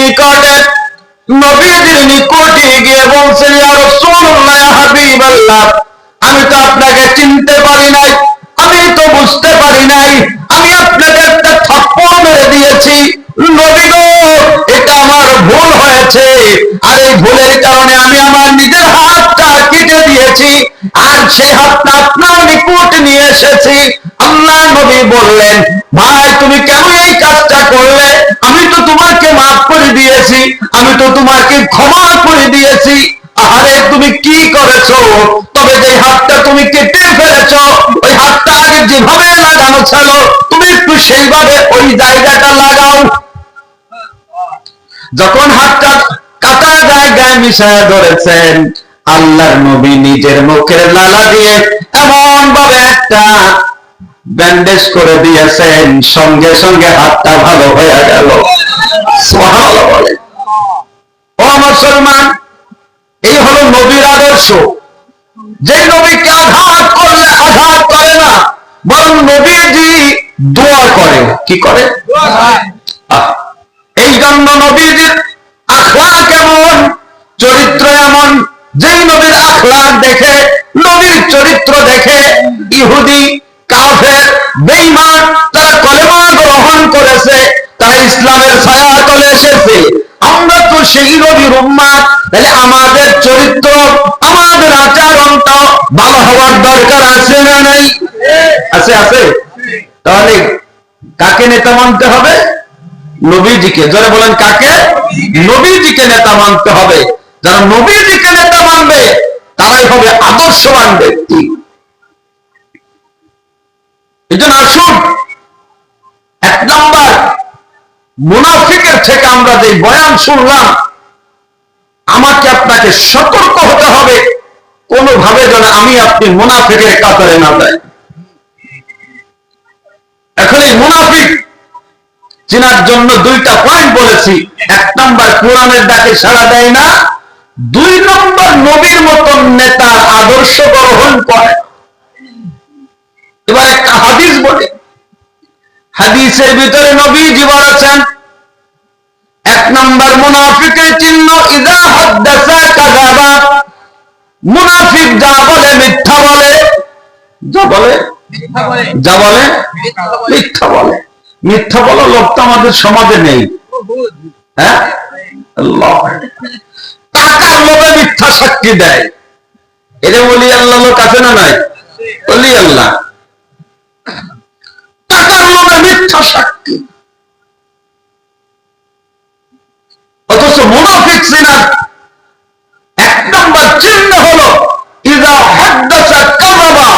নিকটে নবীজির নিকটে গিয়ে বলছেন আমি তো আপনাকে চিনতে পারি নাই, আমি তো বুঝতে পারি নাই, আমি আপনাকে একটা থাপ্পড় মেরে দিয়েছি। নবী এটা আমার ভুল হয়েছে। আর এই ভুলের কারণে আমি আমার নিজের হাতটা কেটে দিয়েছি। আর সেই হাতটা আপনার নিকট নিয়ে এসেছি। আল্লাহ নবী বললেন, ভাই, তুমি কেন এই কাজটা করলে? আমি তো তোমাকে মাফ করে দিয়েছি, আমি তো তোমাকে ক্ষমা করে দিয়েছি। আরে তুমি কি করেছ? তবে যে হাতটা তুমি কেটে ফেলেছো, ওই হাতটা আগে যেভাবে লাগানো ছিল, তুমি একটু সেইভাবে ওই জায়গাটা লাগাও। যখন হাতটা কাটা জায়গায় মিশায় ধরেছেন, আল্লাহর নবী নিজের মুখের লালা দিয়ে এমন ভাবে একটা ব্যান্ডেজ করে দিয়েছেন, সঙ্গে সঙ্গে হাতটা ভালো হয়ে গেল। এই হলো নবীর আদর্শ। যে নবীকে আঘাত করলে আঘাত করে না, বরং নবীজি দোয়া করে। কি করে? এই জন্য নবীজির আখলাক এমন, চরিত্র এমন, যেই নবীর আখলাক দেখে, নবীর চরিত্র দেখে ইহুদি, কাফের, বেঈমান, তারা কলেমা গ্রহণ করেছে তারা ইসলামের ছায়া তলে এসেছে। আমরা তো সেই নবীর উম্মাদ। তাহলে আমাদের চরিত্র, আমাদের আচরণটা ভালো হওয়ার দরকার আছে না নাই? আছে আছে? তাহলে কাকে নেতা মানতে হবে? নবীজিকে। যারা বলেন, কাকে? নবীজিকে নেতা মানতে হবে। যারা নবীজিকে নেতা মানবে, তারাই হবে আদর্শবান ব্যক্তি। এই জন্য আসুন, এক নাম্বার মুনাফিকের থেকে আমরা যে বয়ান শুনলাম, আমাকে আপনাকে সতর্ক হতে হবে। কোনোভাবে যেন আমি আপনি মুনাফিকের কাতারে না যাই। এখন এই মুনাফিক, চেনার জন্য দুইটা পয়েন্ট বলেছি। এক নম্বর, কোরআনের ডাকে সাড়া দেয় না। দুই নম্বর, নবীর মতন নেতার আদর্শ গ্রহণ করে। এবার একটা হাদিস বলে। হাদিসের ভিতরে নবীজি বলেছেন এক নম্বর মুনাফিকের চিহ্ন ইদা হাদ্দাসা কাযাবা মুনাফিক যা বলে মিথ্যা বলে। যা বলে যা বলে মিথ্যা বলে। মিথ্যা বলা। লোক তো আমাদের সমাজে নেই। হ্যাঁ। টাকার লোভে মিথ্যা সাক্ষী দেয়। এটা বলি আল্লাহ লোক আছে না নাই? বলি আল্লাহ। মিথ্যা সাক্ষী অথচ মুনাফিক সিনার এক নম্বর চিহ্ন হলো ইদা হাদ্দাসা কাযাবা।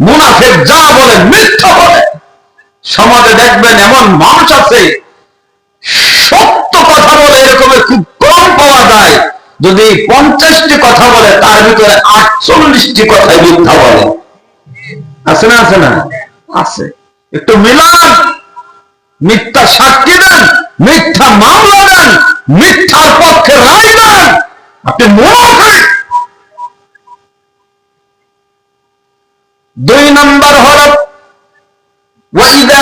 মুনাফিক যা বলে, মিথ্যা বলে। সমাজে দেখবেন এমন মানুষ আছে, সত্য কথা বলে এরকমের খুব কম পাওয়া যায়। যদি পঞ্চাশটি কথা বলে, তার ভিতরে আটচল্লিশটি কথাই মিথ্যা বলে। আছে না আছে না? আছে। একটু মিলান। মিথ্যা সাক্ষী দেন, মিথ্যা মামলা দেন, মিথ্যার পক্ষে রায় দেন। আপনি মুনাফিক দুই নম্বর হল ওয়াদা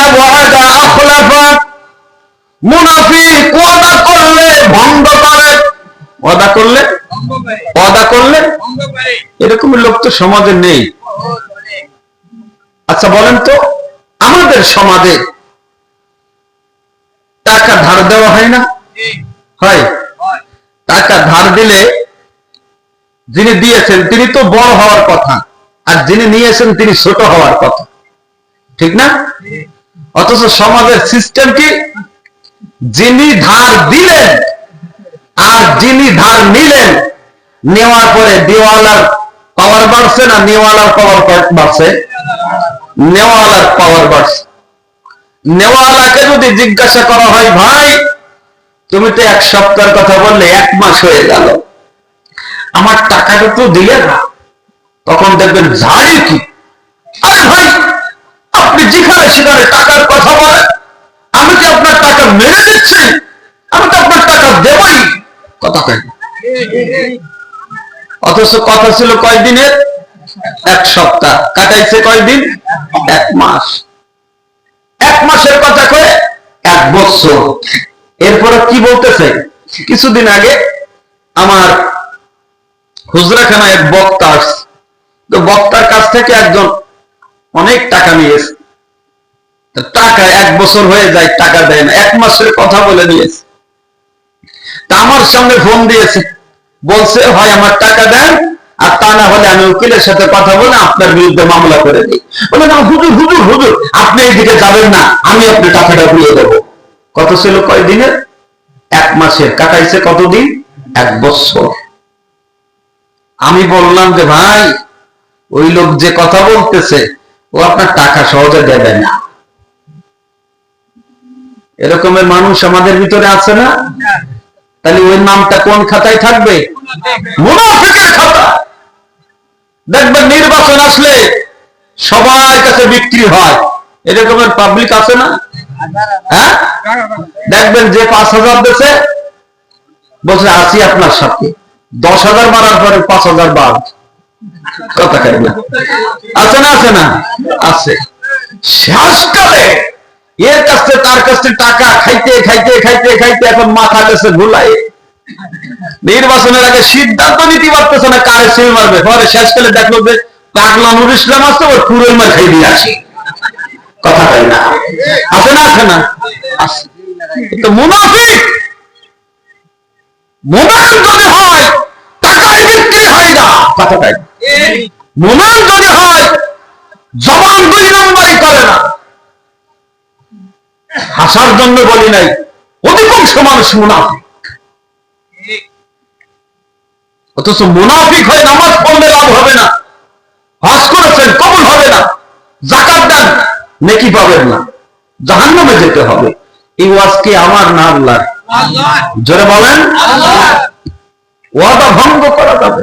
করলে ভঙ্গ করলে? ওয়াদা করলে? এরকম লোক তো সমাজে নেই। আচ্ছা বলেন তো, আমাদের সমাজে টাকা ধার দেওয়া হয় না? হয়। টাকা ধার দিলে যিনি দিয়েছেন, তিনি তো বড় হওয়ার কথা। আর যিনি নিয়েছেন, তিনি ছোট হওয়ার কথা। ঠিক না? অথচ সমাজের সিস্টেম কি? যিনি ধার দিলেন আর যিনি ধার নিলেন, নেওয়ার পরে দিওয়ালার পাওয়ার বাড়ছে না নেওয়ালার পাওয়ার বাড়ছে? নেওয়ালার পাওয়ার বাড়ছে। নেওয়ালাকে যদি জিজ্ঞাসা করা হয়, ভাই, তুমি তো এক সপ্তাহের কথা বললে, এক মাস হয়ে গেল। আমার টাকাটা তো দিলে না তখন দেখবেন ঝাড়ি কি? আরে ভাই, আপনি যেখানে সেখানে টাকার কথা বলেন। আমি কি আপনার টাকা মেরে দিচ্ছি? আমি তো আপনার টাকা দেবই। কথা কেন অথচ কথা ছিল কয়দিনের? এক সপ্তাহ। কাটাইছে কয়দিন? এক মাস। এক মাসের কথা করে এক বছর। এরপরে কি বলতেছে? কিছুদিন আগে আমার হুজরাখানা এক বক্তা তো বক্তার কাছ থেকে একজন অনেক টাকা নিয়েছে। টাকা এক বছর হয়ে যায়, টাকা দেয় না, এক মাসের কথা বলে নিয়েছে। তা আমার সঙ্গে ফোন দিয়েছে, বলছে হয় আমার টাকা দেন আর তা না হলে আমি উকিলের সাথে কথা বলে আপনার বিরুদ্ধে মামলা করে দিই। বলে না হুজুর হুজুর হুজুর আপনি এইদিকে যাবেন না আমি আপনি টাকাটা দিয়ে দেবো। কত ছিল কয় দিনের এক মাসের। কাটাইছে কতদিন? এক বছর। আমি বললাম যে ভাই ওই লোক যে কথা বলতেছে ও আপনার টাকা সহজে দেবে না। এরকমের মানুষ আমাদের ভিতরে আছে না? তাহলে ওই নামটা কোন খাতায় থাকবে? মুনাফিকের খাতা। দেখবেন নির্বাচন আসলে সবার কাছে বিক্রি হয়। এরকমের পাবলিক আছে না? হ্যাঁ? দেখবেন যে পাঁচ হাজার দেশে বলছে, আছি আপনার সাথে। দশ হাজার মারার পরে পাঁচ হাজার বাদ। কথা কেন আছে না আছে না? আছে। শ্বাসকালে এর কাছ তার কাছ টাকা খাইতে খাইতে খাইতে খাইতে এখন মাথা গেছে ভুলাই নির্বাচনের আগে সিদ্ধান্ত নিতে পারতেছে না কারে সিল মারবে। পরে শেষকালে দেখল যে পাগলা নুর ইসলাম আসছে ওর পুরোই মার খাই দিয়ে আসি। কথা তাই না? আছে না আছে না? তো মুনাফিক মোমেন যদি হয়, টাকায় বিক্রি হয় না। কথা তাই মোমেন যদি হয়, জবান দুই নম্বরই করে না। হাসার জন্য বলি নাই, অধিকাংশ মানুষ মুনাফিক। অথচ মুনাফিক হয়ে নামাজ পড়লে লাভ হবে না। হজ করেছেন, কবুল হবে না। জাকাত দেন, নেকি পাবেন না। জাহান্নামে যেতে হবে। এই ওয়াজ কি আমার না আল্লাহর? জোরে বলেন। ওয়াদা ভঙ্গ করা যাবে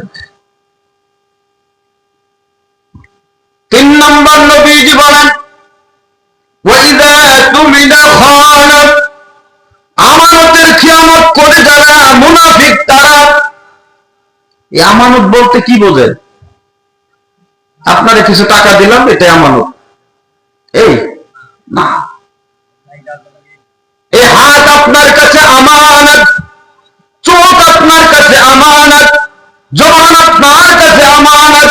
তিন নম্বর নবীজি বলেন ওয়াইদা তুমিনা খানাত মুনাফিক তারা আমানত বলতে কি বোঝেন আপনারে কিছু টাকা দিলাম এটা আমানত। এই, না। এই হাত আপনার কাছে আমানত, চোখ আপনার কাছে আমানত, জবান আপনার কাছে আমানত।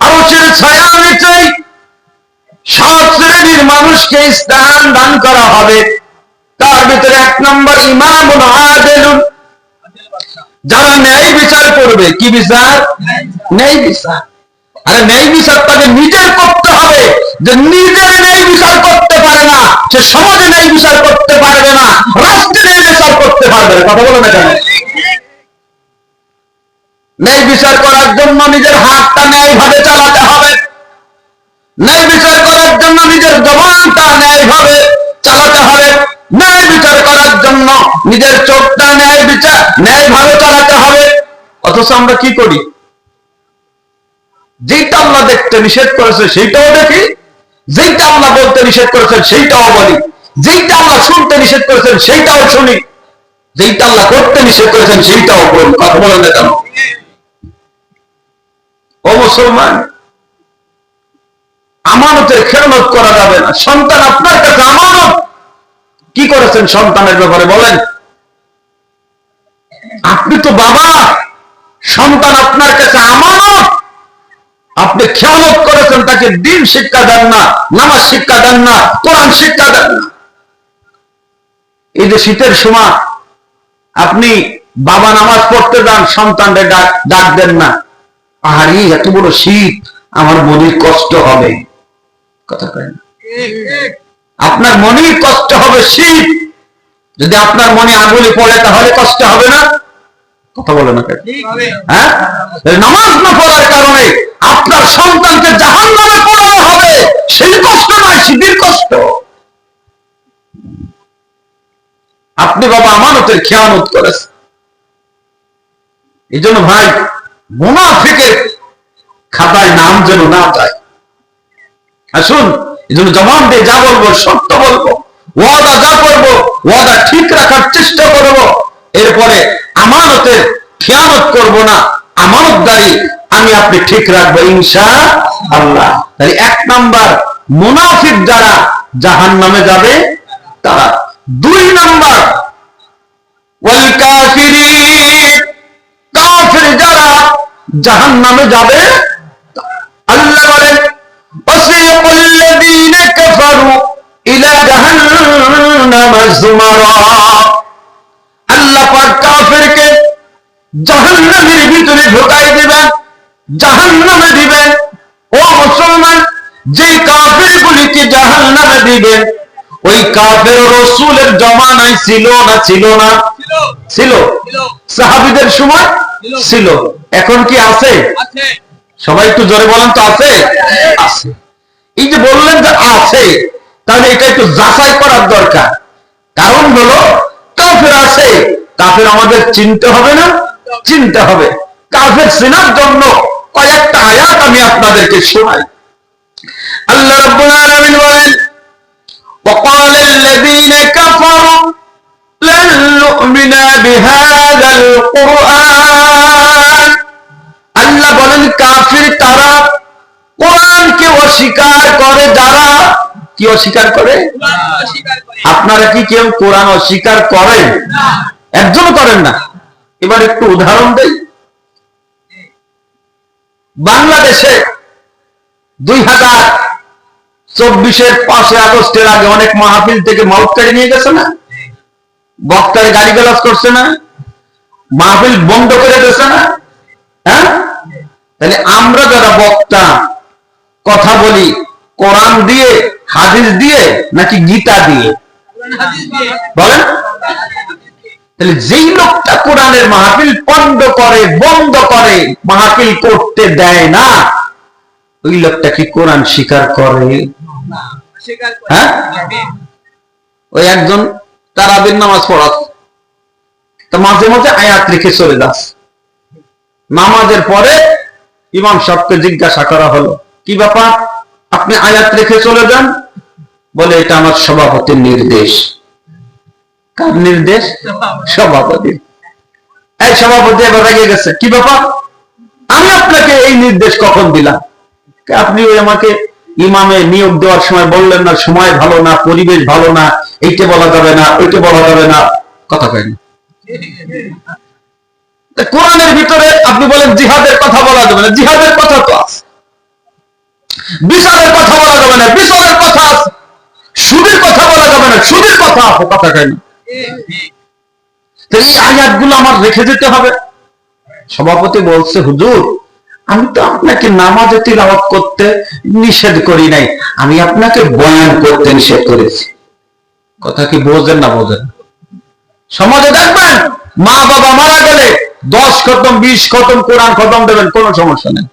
আরশের ছায়া নিচে সাত শ্রেণির মানুষকে স্থান দান করা হবে। তার ভিতরে এক নম্বর ইমাম যারা ন্যায় বিচার করবে, কি বিচার? ন্যায় বিচার। আরে ন্যায় বিচার তাকে নিজের করতে হবে। যে নিজের ন্যায় বিচার করতে পারে না, সে সমাজে ন্যায় বিচার করতে পারবে না, রাষ্ট্রে ন্যায় বিচার করতে পারবে না। কথা বলো না কেন? ন্যায় বিচার করার জন্য নিজের হাতটা ন্যায় ভাবে চালাতে হবে। ন্যায় বিচার করার জন্য নিজের জবানটা ন্যায় ভাবে চালাতে হবে। ন্যায় বিচার করার জন্য নিজের চোখটা ন্যায় বিচার, ন্যায় ভাবে চালাতে হবে। অথচ আমরা কি করি? যেটা আল্লাহ দেখতে নিষেধ করেছে, সেইটাও দেখি। যেটা আল্লাহ বলতে নিষেধ করেছেন, সেইটাও বলি। যেটা আল্লাহ শুনতে নিষেধ করেছেন, সেইটাও শুনি। যেটা আল্লাহ করতে নিষেধ করেছেন, সেইটাও বলি। কথা বলেন না কেন? ও মুসলমান, আমানতের খেয়ানত করা যাবে না। সন্তান আপনার কাছে আমানত। কি করেছেন সন্তানের ব্যাপারে বলেন? আপনি তো বাবা, সন্তান আপনার কাছে আমানত। আপনি খেয়ালত করেছেন, তাকে দিন শিক্ষা দেন না, নামাজ শিক্ষা দেন না, কোরআন শিক্ষা দেন না। এই যে শীতের সময় আপনি বাবা নামাজ পড়তে যান সন্তানদের ডাক ডাক দেন না। আহারি, এত বড় শীত, আমার মনে কষ্ট হবে। কথা কয় না। আপনার মনেই কষ্ট হবে শীত। যদি আপনার মনে আগুলি পড়ে তাহলে কষ্ট হবে না। কথা বলে না হ্যাঁ? নামাজ না পড়ার কারণে আপনার সন্তানকে জাহান নামে পড়ানো হবে। সেই কষ্ট নয় শীতের কষ্ট। আপনি বাবা আমানতের খেয়ানত করেছেন। এই জন্য ভাই মুনাফিকের খাতায় নাম যেন না যায়। আসুন। এই জন্য জবান দিয়ে যা বলব, সত্য বলব, ওয়াদা যা করব, ওয়াদা ঠিক রাখার চেষ্টা করব। এরপরে আমানতের খেয়ানত করব না, আমানতদারি আমি আপনি ঠিক রাখব, ইনশা আল্লাহ। তাহলে এক নাম্বার, মুনাফিক যারা জাহান নামে যাবে, তারা। দুই নম্বর কাফির যারা জাহান্নামে যাবে জাহান্নামা যুমারা আল্লাহ পাক কাফিরকে জাহান্নামের ভিতরে ঢোকাই দিবেন জাহান্নামে দিবেন। ও মুসলমান যে কাফের জাহান্নামে দিবেন ওই কাফের রসুলের জমানায় ছিল না ছিল না? ছিল। সাহাবিদের সময় ছিল। এখন কি আছে? সবাই একটু জোরে বলেন তো আছে। আছে। এই যে বললেন যে আছে তাহলে এটা একটু যাচাই করার দরকার কারণ হলো কাফের আছে কাফের আমাদের চিনতে হবে না চিনতে হবে কাফের চেনার জন্য কয়েকটা আয়াত আমি আপনাদেরকে শোনাই আল্লাহ রাব্বুল আলামিন বলেন وقال الذين كفروا لن نؤمن بهذا القرآن আল্লাহ বলেন কাফির তারা কোরআনকে অস্বীকার করে যারা কি অস্বীকার করে? আপনারা কি কেউ কোরআন অস্বীকার করেন? একজন করেন না। এবার একটু উদাহরণ দেই। বাংলাদেশে দুই হাজার চব্বিশের পাঁচই আগস্টের আগে অনেক মাহফিল থেকে মাউথ কেড়ে নিয়ে গেছে না? বক্তারে গাড়ি গালাজ করছে না? মাহফিল বন্ধ করে দিয়েছে না? হ্যাঁ? তাহলে আমরা যারা বক্তা, কথা বলি, কোরআন দিয়ে হাদিস দিয়ে নাকি গীতা দিয়ে? বলেন। তাহলে যেই লোকটা কোরআনের মাহফিল পণ্ড করে, বন্ধ করে, মাহফিল করতে দেয় না, ওই লোকটা কি কোরআন স্বীকার করে? হ্যাঁ? ওই একজন তারাবির নামাজ পড়াচ্ছে তা মাঝে মাঝে আয়াত লিখে চলে যাস। নামাজের পরে ইমাম সাহেবকে জিজ্ঞাসা করা হলো, কি ব্যাপার? আপনি আয়াত রেখে চলে যান? বলে এটা আমার সভাপতির নির্দেশ। কার নির্দেশ? সভাপতি এই সভাপতি এবার রেগে গেছে। কি ব্যাপার? আমি আপনাকে এই নির্দেশ কখন দিলাম? আপনি ওই আমাকে ইমামে নিয়োগ দেওয়ার সময় বললেন না, সময় ভালো না, পরিবেশ ভালো না, এইটা বলা যাবে না, ওইটা বলা যাবে না। কথা কয় না কোরআনের ভিতরে আপনি বলেন জিহাদের কথা বলা যাবে না। জিহাদের কথা তো আছে। বিচারের কথা বলা যাবে না। বিচারের কথা আছে। সুদের কথা বলা যাবে না, সুদের কথা কথা কয় না তো এই আয়াতগুলো আমার রেখে যেতে হবে। সভাপতি বলছে, হুজুর, আমি তো আপনাকে নামাজে তিলাওয়াত করতে নিষেধ করি নাই, আমি আপনাকে বয়ান করতে নিষেধ করেছি। কথা কি বোঝেন না বোঝেন? সমাজে দেখবেন, মা বাবা মারা গেলে দশ খতম, বিশ খতম, কোরআন খতম দেবেন, কোনো সমস্যা নেই।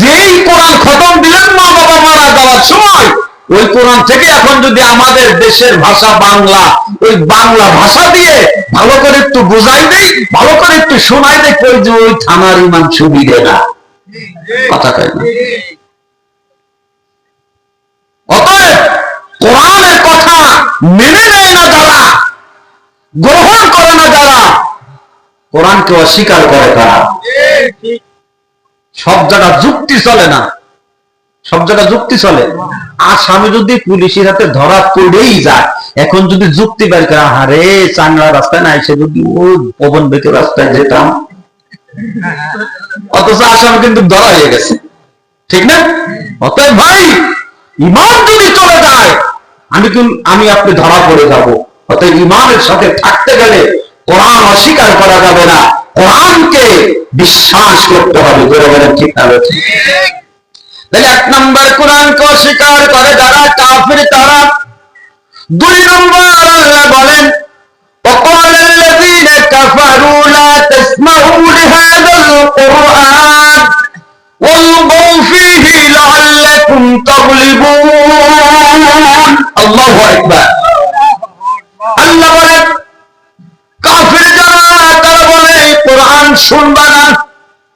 যেই কোরআন খতম দিলেন, মা বাবা মারা যাওয়ার সময় ওই কোরআন থেকে এখন যদি আমাদের দেশের ভাষা বাংলা, ওই বাংলা ভাষা দিয়ে ভালো করে একটু বুঝাই দেই, ভালো করে একটু শোনাই দেই যে ওই থানার ইমান সুবিধে না। কথা কয় না। অতএব কোরআনের কথা মেনে নেয় না যারা, গ্রহণ করে না যারা, কোরআনকে অস্বীকার করে তারা সব জায়গা যুক্তি চলে না। সব জায়গা যুক্তি চলে। আর স্বামী যদি পুলিশের হাতে ধরা পড়েই যায়, এখন যদি যুক্তি বের করে হারে চাংলা রাস্তায় না এসে যদি ওই পবন বেঁকে রাস্তায় যেতাম। অথচ আসামি কিন্তু ধরা হয়ে গেছে। ঠিক না? অতএব ভাই, ইমান যদি চলে যায়, আমি কিন্তু, আমি আপনি ধরা পড়ে যাব। অতএব ইমানের সাথে থাকতে গেলে কোরআন অস্বীকার করা যাবে না। কোরআনকে বিশ্বাস করতে হবে। ঠিক না? তাহলে এক নম্বর কোরআনকে অস্বীকার করে যারা কাফির তারা দুই নম্বর আল্লাহ বলেন وقال الذين كفروا لا تسمعوا لهذا القرآن والغوا فيه لعلكم تغلبون الله أكبر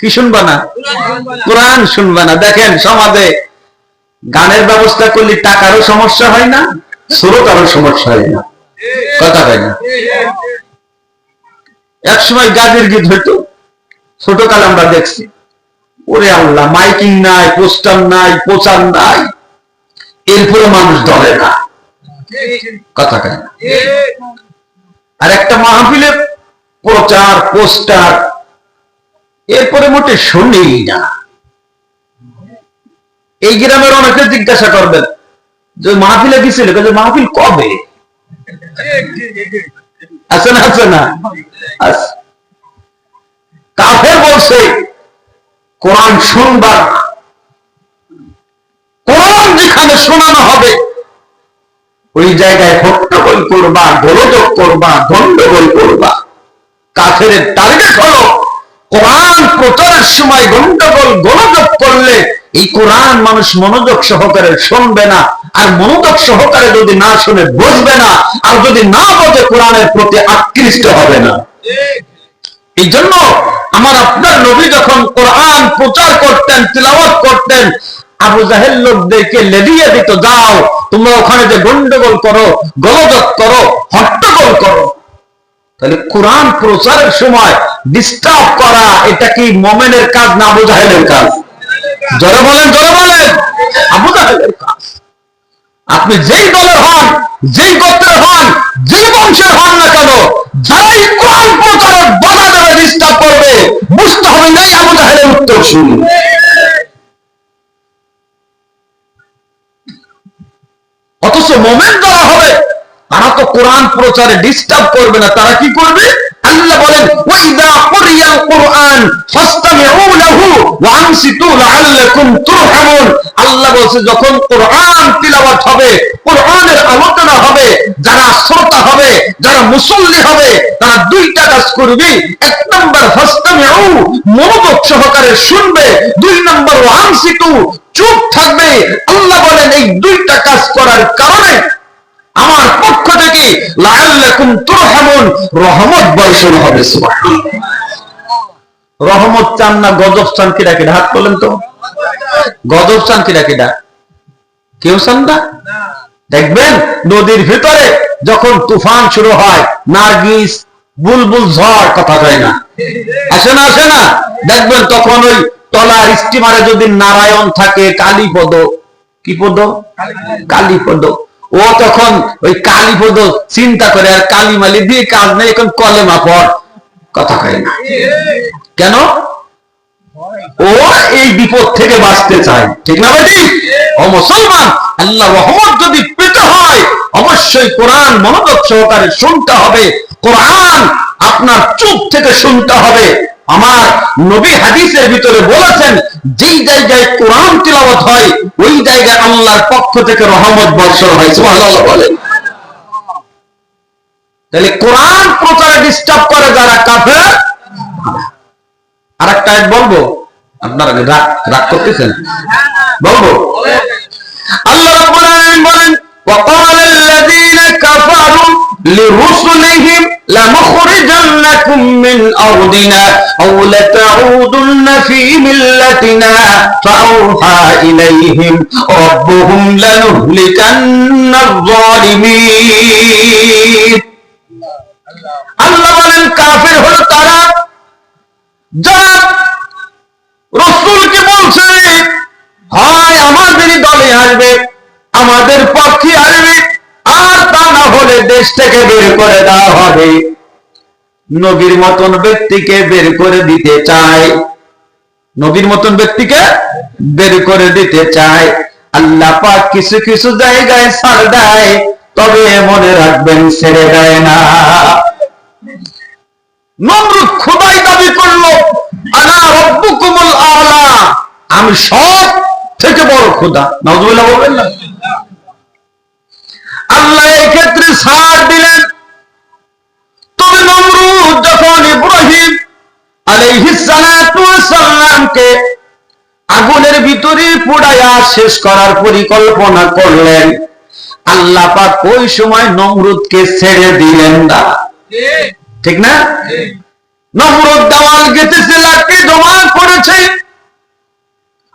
কি শুনবা না? কোরআন শুনবা না। দেখেন সমাজে গানের ব্যবস্থা করলে টাকারও সমস্যা হয় না, শ্রোতারও সমস্যা হয় না। কথা হয় না? এক সময় গাজের গীত হইতো, ছোটকালে আমরা দেখছি। ওরে আল্লাহ, মাইকিং নাই, পোস্টার নাই, প্রচার নাই এরপরে মানুষ ধরে না। কথা কেন আর একটা মাহফিলের প্রচার, পোস্টার এরপরে মোটে শুনেই না। এই গ্রামের অনেকে জিজ্ঞাসা করবেন, যে মাহফিলে দিছিল যে মাহফিল কবে? আছে না আছে না? কাফের বলছে, কোরআন শুনবার। কোরআন যেখানে শোনানো হবে, ওই জায়গায় হট্টগোল করবা, গোলযোগ করবা, গন্ডগোল করবা। কাফের টার্গেট হলো কোরআন প্রচারের সময় গন্ডগোল, গোলযোগ করলে এই কোরআন মানুষ মনোযোগ সহকারে শুনবে না, আর মনোযোগ সহকারে যদি না শুনে বুঝবে না, আর যদি না বোঝে কোরআনের প্রতি আকৃষ্ট হবে না। এই জন্য আমার আপনার নবী যখন কোরআন প্রচার করতেন, তিলাওয়াত করতেন, আবু জাহেল লোকদেরকে লেলিয়ে দিত, যাও, তোমরা ওখানে যে গন্ডগোল করো গলদক করো, হট্টগোল করো। তাহলে কোরআন প্রচারের সময় ডিস্টার্ব করা, এটা কি মোমেনের কাজ না আবু জাহেলের কাজ? জোরে বলেন জোরে বলেন। আবু কাজ। আপনি যেই দলের হন, যেই গোত্রের হন, যেই বংশের হন না কেন, যারাই কোরআন প্রচারের বাধা দেবে ডিস্টার্ব করবে বুঝতে হবে নাই আবু জাহেলের উত্তর শুনুন। অথচ মোমেন যারা হবে তারা তো কোরআন প্রচারে ডিস্টার্ব করবে না। তারা কি করবে? আল্লাহ বলেন, ওয়াইদা কুরিয়াল কোরআন ফাসতামিউ লাহু ওয়া আনসিতু লাআল্লাকুম তুরহামুন। আল্লাহ বলছে, যখন কোরআন তিলাওয়াত হবে, কোরআনের আলোচনা হবে, যারা শ্রোতা হবে, যারা মুসল্লি হবে, তারা দুইটা কাজ করবে। এক নম্বর ফাসতামিউ, মনোযোগ সহকারে শুনবে। দুই নম্বর ওয়া আনসিতু চুপ থাকবে। আল্লাহ বলেন, এই দুইটা কাজ করার কারণে আমার পক্ষ থেকে রহমত বর্ষণ হবে রহমত চান না, গজব চান কি ডাকে হাত বলেন তো? গজব চান কি ডাকে ডাক কেউ চান না? দেখবেন, নদীর ভিতরে যখন তুফান শুরু হয়, নার্গিস, বুলবুল ঝড়, কথা হয় না। আসে না আসে না। দেখবেন তখন ওই তলার স্টিমারে যদি নারায়ণ থাকে, কালীপদ। কি পদ? কালীপদ। ও তখন ওই কালীপদ চিন্তা করে, আর কালী মালি দিয়ে কাজ নেই, এখন কলেমা পড়। কথা কয় না। কেন? ও এই বিপদ থেকে বাঁচতে চায়। ঠিক না বেটি? ও মুসলমান আল্লাহ রহমত যদি পেতে হয়, অবশ্যই কোরআন মনোযোগ সহকারে শুনতে হবে। কোরআন আপনার চুপ থেকে শুনতে হবে। আমার নবী হাদিসের ভিতরে বলেছেন যেই জায়গায় কোরআন তিলাওয়াত হয় ওই জায়গায় আল্লাহর পক্ষ থেকে রহমত বর্ষণ হয় সুবহানাল্লাহ বলেন তাহলে কোরআন প্রচারে ডিস্টার্ব করে যারা কাফের আর একটা বলবো আপনারা রাগ রাগ করতেছেন বলবো আল্লাহ রাব্বুল আলামিন বলেন وقال الذين كفروا لرسلهم لنخرجنكم من أرضنا أو لتعودن في ملتنا فأوحى إليهم ربهم لنهلكن الظالمين আল্লাহ বলেন কাফের হলো তারা যারা রসুলকে বলছে হয় আমাদেরই দলে আসবে আমাদের পক্ষে দেশ থেকে বের করে দেওয়া হবে। নবীর মতন ব্যক্তিকে বের করে দিতে চায়। নবীর মতন ব্যক্তিকে বের করে দিতে চায়। আল্লাহ পাক কিছু কিছু জায়গায় ছাড় দেয়, তবে মনে রাখবেন ছেড়ে দেয় না। নমরুদ খোদাই দাবি করল আনা রব্বুকুমুল আলা আমি সব থেকে বড় খোদা। নজরুল্লাহ বলবেন না? ক্ষেত্রে ছাড় দিলেন। তবে নমরুদ যখন ইব্রাহিম আলাইহিস সালাতু আগুনের ভিতরে পুড়াইয়া শেষ করার পরিকল্পনা করলেন, আল্লাহ পাক ওই সময় নমরুদকে ছেড়ে দিলেন না। ঠিক না? নমরুদ দেওয়াল গেতেছে লাঠি জমা করেছে।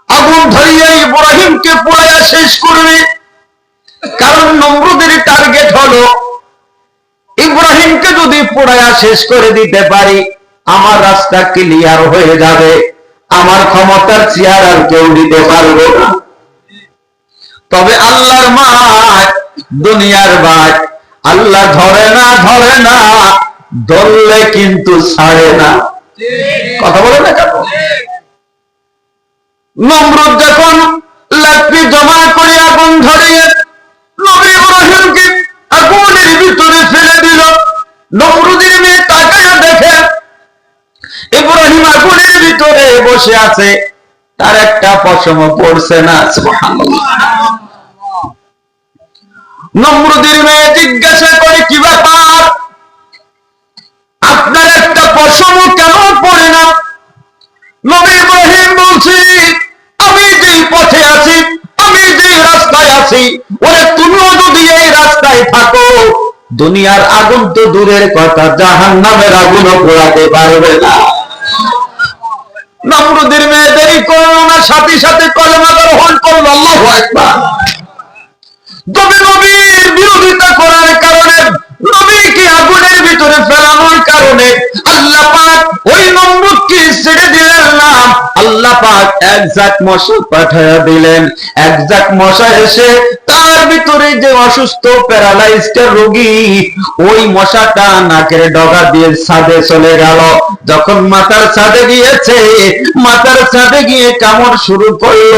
আগুন ধরিয়ে ইব্রাহিমকে পোড়াইয়া শেষ করবে। কারণ নমরুদের টার্গেট হলো ইব্রাহিমকে যদি পোড়াইয়া শেষ করে দিতে পারি আমার রাস্তা ক্লিয়ার হয়ে যাবে। আমার ক্ষমতার চেয়ার আর কেউ দিতে পারবে না। তবে আল্লাহর মায় দুনিয়ার ভাই আল্লাহ ধরে না ধরে না ধরলে কিন্তু ছাড়ে না। কথা বলে না কেন? নমরুদ যখন লাকড়ি জমা বসে আছে, তার একটা পশম পড়ছে না। নমরুদের মেয়ে জিজ্ঞাসা করে, কি ব্যাপার? আপনার একটা পশম কেন পড়ে না? নবী ইব্রাহিম বলছি, আমি যেই পথে আছি, আমি যেই রাস্তায় আছি, ওরে তুমিও যদি এই রাস্তায় থাকো, দুনিয়ার আগুন তো দূরের কথা জাহান নামের আগুনও পোড়াতে পারবে না। নমরুদের মেয়েদের দেরি করল সাথে সাথে কলেমা গ্রহণ করল, আল্লাহ একবার তবে নবীর বিরোধিতা করার কারণে, নবীকে আগুনের ভিতরে ফেলানোর কারণে আল্লাহ পাক ওই নমরুদকে ছেড়ে দিলেন। আল্লাহ পাক এক জাক মশা পাঠায়া দিলেন। এক জাক মশা এসে তার ভিতরে যে অসুস্থ প্যারালাইজড রোগী, ওই মশাটা নাকের ডগা দিয়ে ছাদে চলে গেল। যখন মাথার ছাদে গিয়েছে, মাথার ছাদে গিয়ে কামড় শুরু করল,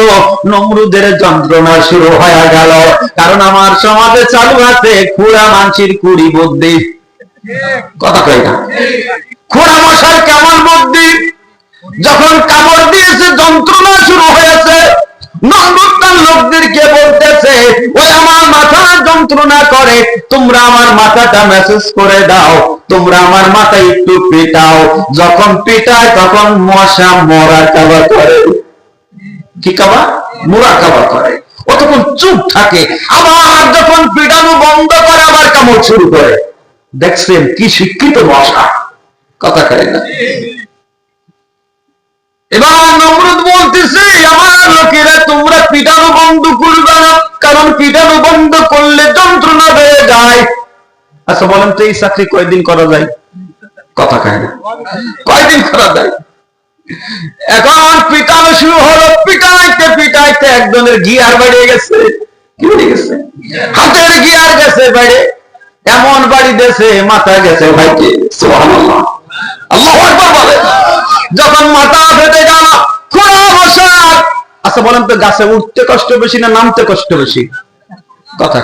নমরুদের যন্ত্রণা শুরু হয়ে গেল। কারণ আমার সমাজে চালু আছে খুড়া মানসির কুড়ি বুদ্ধি। কথা কই না? খুড়া মশার কেমন বুদ্ধি? যখন কামড় দিয়েছে, যন্ত্রণা শুরু হয়েছে। নমরুদ তার লোকদেরকে বলতেছে, ওই আমার মাথা যন্ত্রণা করে, তোমরা আমার মাথাটা মেসেজ করে দাও, তোমরা আমার মাথা একটু পিটাও। যখন পিটায়, তখন মশা মরা কাবা করে। কি কাবা? কাবা করে। ও তখন চুপ থাকে। আবার যখন পিটানো বন্ধ করে, আবার কামড় শুরু করে। দেখছেন কি শিক্ষিত মশা। কথা করে না। এবার নমরুদ বলতেছে, আমার লোকেরা তোমরা পিটানো বন্ধ করবে না, কারণ পিটানো বন্ধ করলে যন্ত্রণা যায়। আচ্ছা বলেন তো এই চাকরি কয়দিন করা যায়? কথা কয়দিন করা যায়? এখন পিটানো শুরু হলো, পিটাইতে পিটাইতে একজনের গিয়ার বেড়ে গেছে। কি বেড়ে গেছে? হাতের গিয়ার গেছে বেড়ে। এমন বাড়ি দেশে মাথা গেছে ভাইকে, সুবহানাল্লাহ। আল্লাহু আকবার বলে যখন মাথা ফেটে গেল খোড়া বসা আচ্ছা বলেন তো, গাছে উঠতে কষ্ট বেশি না নামতে কষ্ট বেশি? কথা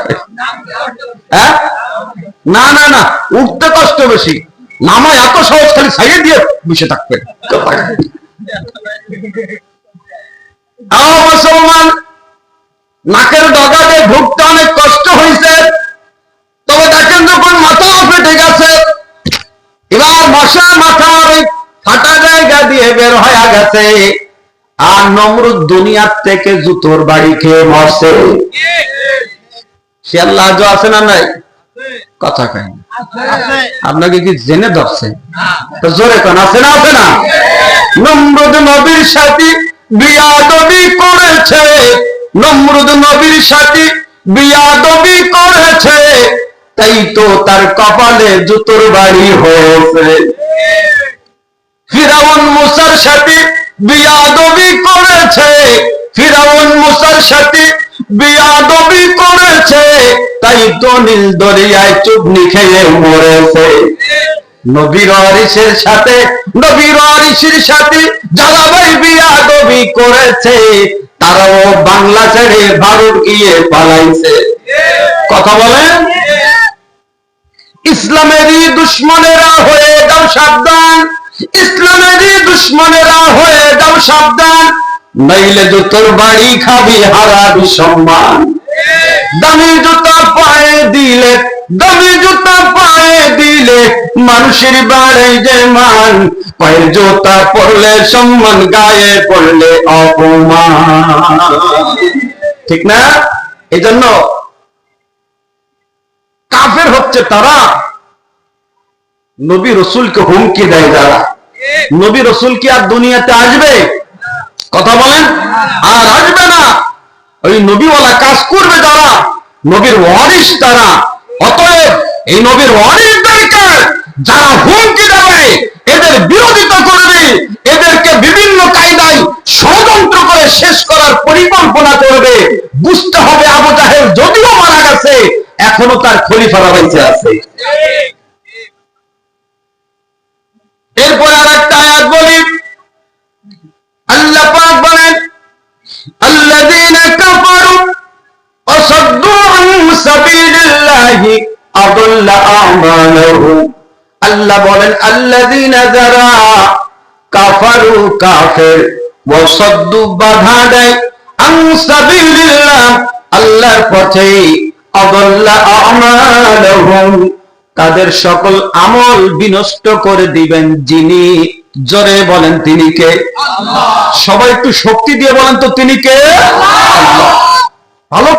হ্যাঁ? না না না, উঠতে কষ্ট বেশি। নামা এত সহজ, খালি সাইডে দিয়ে বসে থাকবে। মুসলমান, নাকের ডগাতে ঢুকতে অনেক কষ্ট হয়েছে তবে দেখেন যখন মাথা ফেটে গেছে, এবার মশা মাথা ফাটা জায়গা দিয়ে বের হয়ে গেছে। আর নমরুদ দুনিয়ার থেকে জুতোর বাড়ি খেয়ে মরছে। সে আল্লাহ আছে না নাই? কথা কয় না। আপনাকে কি জেনে ধরছে? জোরে কোন আছে না আছে না? নমরুদ নবীর সাথে বিয়াদবি করেছে। নমরুদ নবীর সাথে বিয়াদবি করেছে। তাই তো তার কপালে জুতোর বাড়ি হয়েছে। ফিরাউন মুসার সাথে বিয়াদবি করেছে। ফিরাউন মুসার সাথে বিয়াদবি করেছে। তাই তো দরিয়ায় চুবনি খেয়ে মরেছে। নবীর অরিসের সাথে, নবীর অরিসের সাথে যারা ভাই বিয়াদবি করেছে। তারাও বাংলা ছেড়ে ভারত গিয়ে পালাইছে। কথা বলেন? ইসলামেরই দুশ্মনেরা হয়ে যাও সাবধান। দুশ্মনেরা হয়ে যাও সাবধান, নইলে জুতোর বাড়ি খাবি হারাবি সম্মান। দামি জুতা পায়ে দিলে, দামি জুতা পায়ে দিলে মানুষের বাড়ে যে মান। পায়ের জুতা পড়লে সম্মান, গায়ে পড়লে অপমান। ঠিক না? এই জন্য কাফের হচ্ছে তারা নবী রসুলকে হুমকি দেয় যারা। নবী রসুল কি আর দুনিয়াতে আসবে? কথা বলেন। আর আসবে না। ওই নবীওয়ালা কাজ করবে যারা। নবীর ওয়ারিস তারা। অতএব এই নবীর ওয়ারিসদেরকে যারা হুমকি দেবে, এদের বিরোধিতা করবে, এদেরকে বিভিন্ন কায়দায় ষড়যন্ত্র করে শেষ করার পরিকল্পনা করবে। বুঝতে হবে আবু জাহেল যদিও মারা গেছে, এখনও তার খলিফারা বেঁচে আছে। এরপর আর একটা আয়াত বলি। আল্লাহ পাক বলেন, আল্লাযীনা কাফারু ওয়াসাদ্দু আন সাবিলিল্লাহি আদাল্লা আমালুহুম আল্লাহ বলেন, আল্লাযীনা যারা কাফারু, কাফের ওয়াসাদ্দু বাধা দেয় আন সাবিলিল্লাহ, আল্লাহর পথে আদাল্লা আমালুহুম তাদের সকল আমল বিনষ্ট করে দিবেন যিনি জোরে বলেন তিনি কে? সবাই একটু শক্তি দিয়ে বলেন তো তিনি কে? ভালো